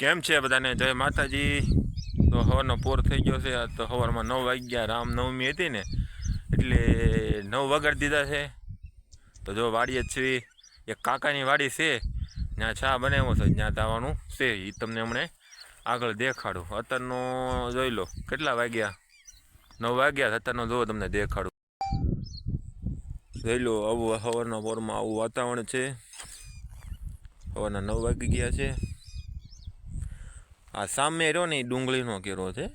કેમ છે બધાને? જય માતાજી. તો હવારનો પોર થઈ ગયો છે. તો સવારમાં નવ વાગ્યા, રામનવમી હતી ને. એટલે નવ વગર દીધા છે. તો જો વાડીએ છીએ. એક કાકાની વાડી છે. ત્યાં ચા બનાવ્યો છે. ત્યાં જવાનું છે. એ તમને હમણે આગળ દેખાડું. અત્યારનો જોઈ લો. કેટલા વાગ્યા? નવ વાગ્યા. અત્યારનો જો તમને દેખાડું. જોઈ લો, આવું સવારના પોરમાં આવું વાતાવરણ છે. સવારના નવ વાગી ગયા છે. આ સામે રહ્યો ને એ ડુંગળીનો કેરો છે.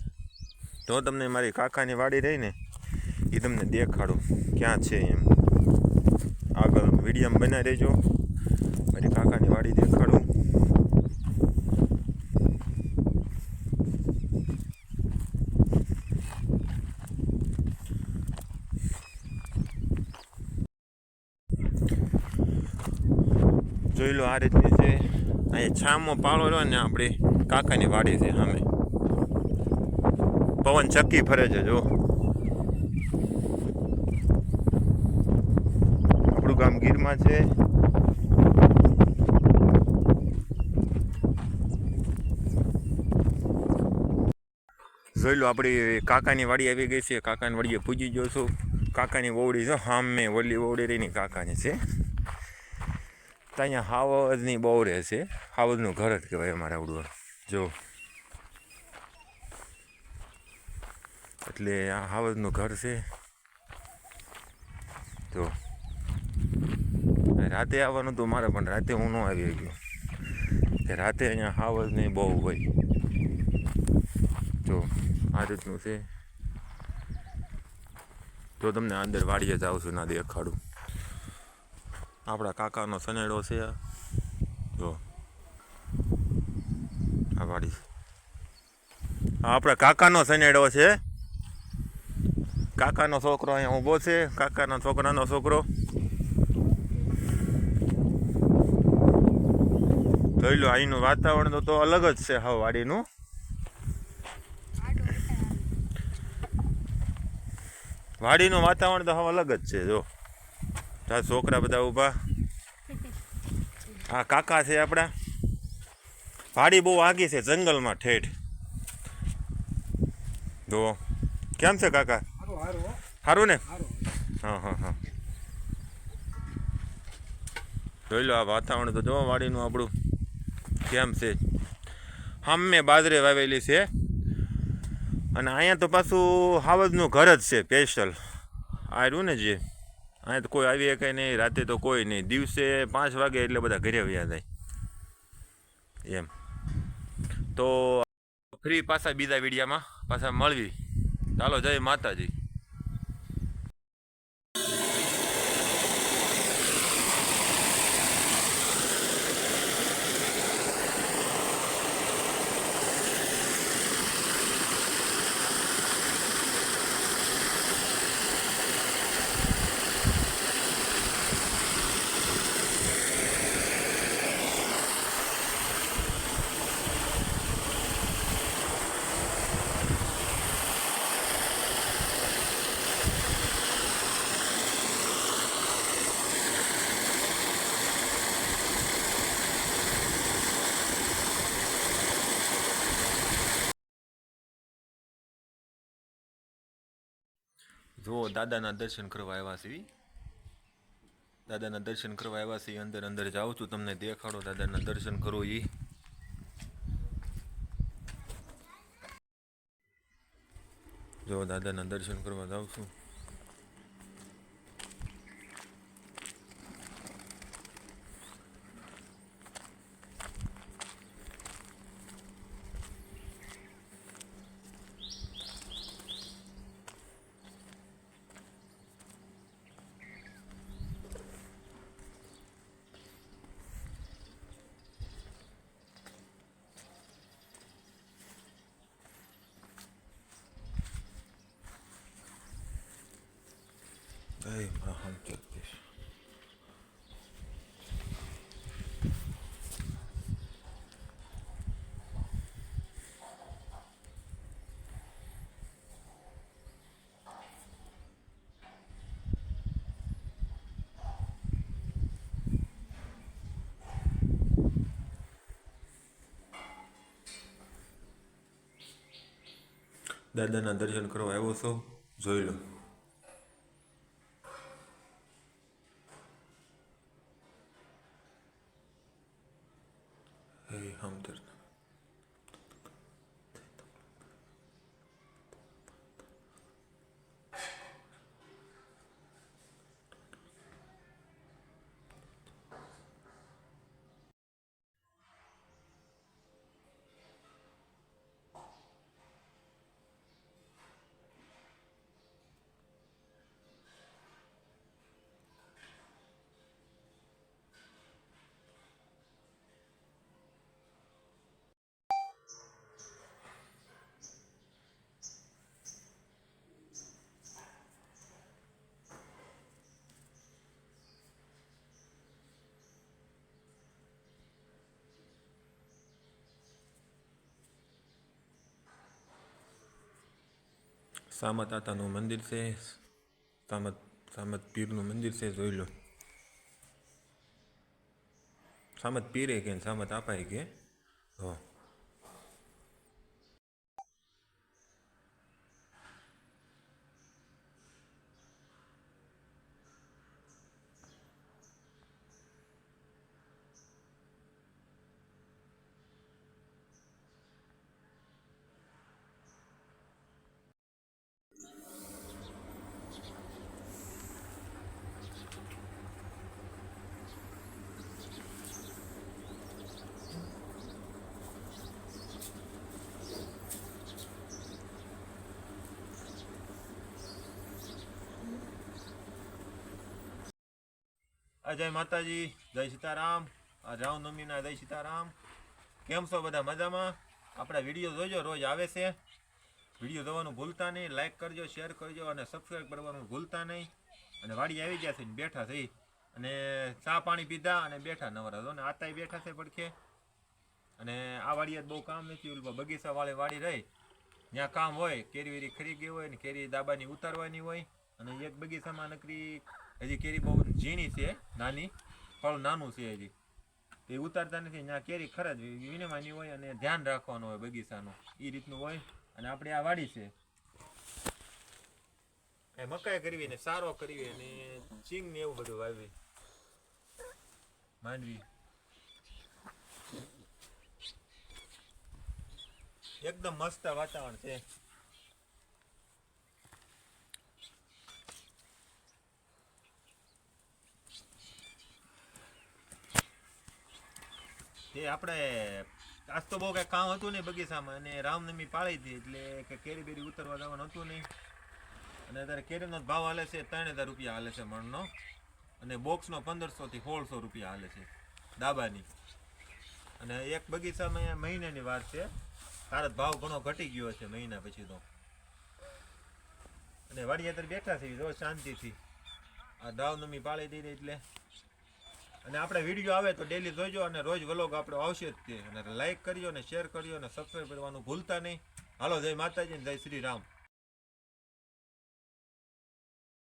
તો તમને મારી કાકાની વાડી રહી ને એ તમને દેખાડું ક્યાં છે એમ. આગળ વિડીયમ બનાવી દેજો મારી કાકાની વાડી દેખાડું. જોઈ લો આ રીતની છે. અહીંયા છામો પાળો રહ્યો ને આપણી. કાકાની વાડી છે સામે. પવન ચક્કી ફરે છે જો આપણું ગામ ગીરમાં છે. જોઈ લો, આપણી કાકાની વાડી આવી ગઈ છે. કાકાની વાડીએ પૂજી છું. કાકાની વોવડી છે હામે ઓલી વોવડી રહીની કાકાની છે. ત્યાં હાવજની બહુ રહે છે. હાવજનું ઘર જ કહેવાય અમારા આવડું જો. એટલે આ હાવજનું ઘર છે. જો. રાતે આવવાનું હતું મારે, પણ રાતે હું ન આવી ગયો કે રાતે અહીંયા હાવજ નહીં, બહુ હોય. જો, આ રીતનું છે. જો તમને અંદર વાડીએ જાઉં છું, ના દેખાડું. આપણા કાકાનો સનેડો છે. જો. વાડી આપણે કાકાનો સનેડો છે. કાકાનો છોકરો અહીંયા ઊભો છે. કાકાના છોકરાનો છોકરો. જોઈ લો, અહીંનું વાતાવરણ તો- અલગ જ છે હા વાડીનું. વાડીનું વાતાવરણ તો હવે અલગ જ છે, જો. છોકરા બધા ઊભા. આ કાકા છે આપણા. વાડી બહુ આગી છે જંગલમાં ઠેઠ. જો કેમ છે કાકા? હો. સારું ને? હા હા હા. જોઈ લો આ વાતાવરણ તો જો વાડીનું આપણું. કેમ છે? સામે બાજરે વાવેલી છે. અને અહીંયા તો પાછું હાવજનું ઘર જ છે સ્પેશિયલ આવ્યું ને જે? અહીંયા તો કોઈ આવી શકે નહીં રાતે તો કોઈ નહીં. દિવસે પાંચ વાગે એટલે બધા ઘરે વ્યા જાય. એમ. તો ફ્રી પાછા બીજા વિડીયામાં પાછા મળવી. ચાલો જય માતાજી. જો દાદાના દર્શન કરવા આવ્યા છીએ દાદાના દર્શન કરવા આવ્યા છીએ અંદર અંદર જાઉં છું, તમને દેખાડો દાદાના દર્શન કરો એ જો દાદાના દર્શન કરવા જાઉં છું. طيب رحم قديش دادا نادرجا نكرو عوثو زويلو. સામત આતાનું મંદિર છે. સામત સામત પીરનું મંદિર છે, જોઈ લો. સામત પીરે કે સામત આપાય કે? હો આ જય માતાજી, જય સીતારામ. રામનવમીના જય સીતારામ. કેમ છો બધા મજામાં? આપણા વીડિયો જોજો, રોજ આવે છે. વીડિયો જોવાનું ભૂલતા નહીં લાઈક કરજો શેર કરજો અને સબસ્ક્રાઈબ કરવાનું ભૂલતા નહીં. અને વાડી આવી ગયા છે ને બેઠા થઈ અને ચા પાણી પીધા અને બેઠા નવરા જો ને આતાય બેઠા છે પડખે. અને આ વાડીએ બહુ કામ નથી, ઓલું બગીચા વાળી વાડી રહી. જ્યાં કામ હોય, કેરી વેરી ખરી ગઈ હોય ને કેરી દાબાની ઉતારવાની હોય. અને એક બગીચામાં નકરી હજી કેરી બહુ ઝીણી છે, નાની ફળ નાનું છે હજી. એ ઉતારતા નથી ત્યાં કેરી ખરા જ વિનેમાની હોય અને ધ્યાન રાખવાનું હોય બગીચાનું. એ રીતનું હોય, અને આપણે આ વાડી છે. એ મકાઈ કરવી ને સારો કરવી અને ચીંગ ને એવું બધું વાવી માંડવી. એકદમ મસ્ત વાતાવરણ છે. તે આપણે, આજ તો બહુ કઈ કામ હતું નહીં બગીચામાં, અને રામનવમી પાળી હતી, એટલે કે કેરી બેરી ઉતરવા જવાનું હતું નહીં. અને અત્યારે કેરીનો ભાવ હાલે છે, ત્રણ હજાર રૂપિયા હાલે છે મણનો. અને બોક્સનો પંદરસો થી સોળસો રૂપિયા હાલે છે, દાબાની. અને એક બગીચામાં મહિનાની વાર છે. તાર ભાવ ઘણો ઘટી ગયો છે મહિના પછી તો. અને વાડી અત્યારે બેઠા છે, જો શાંતિથી. આ રામનવમી પાળી દીધી એટલે. અને આપણે વીડિયો આવે તો ડેલી જોઈજો અને રોજ વ્લોગ આપણો આવશે જ તે. અને લાઈક કરજો અને શેર કરજો અને સબસ્ક્રાઈબ કરવાનું ભૂલતા નહીં. હાલો, જય માતાજી જય શ્રી રામ.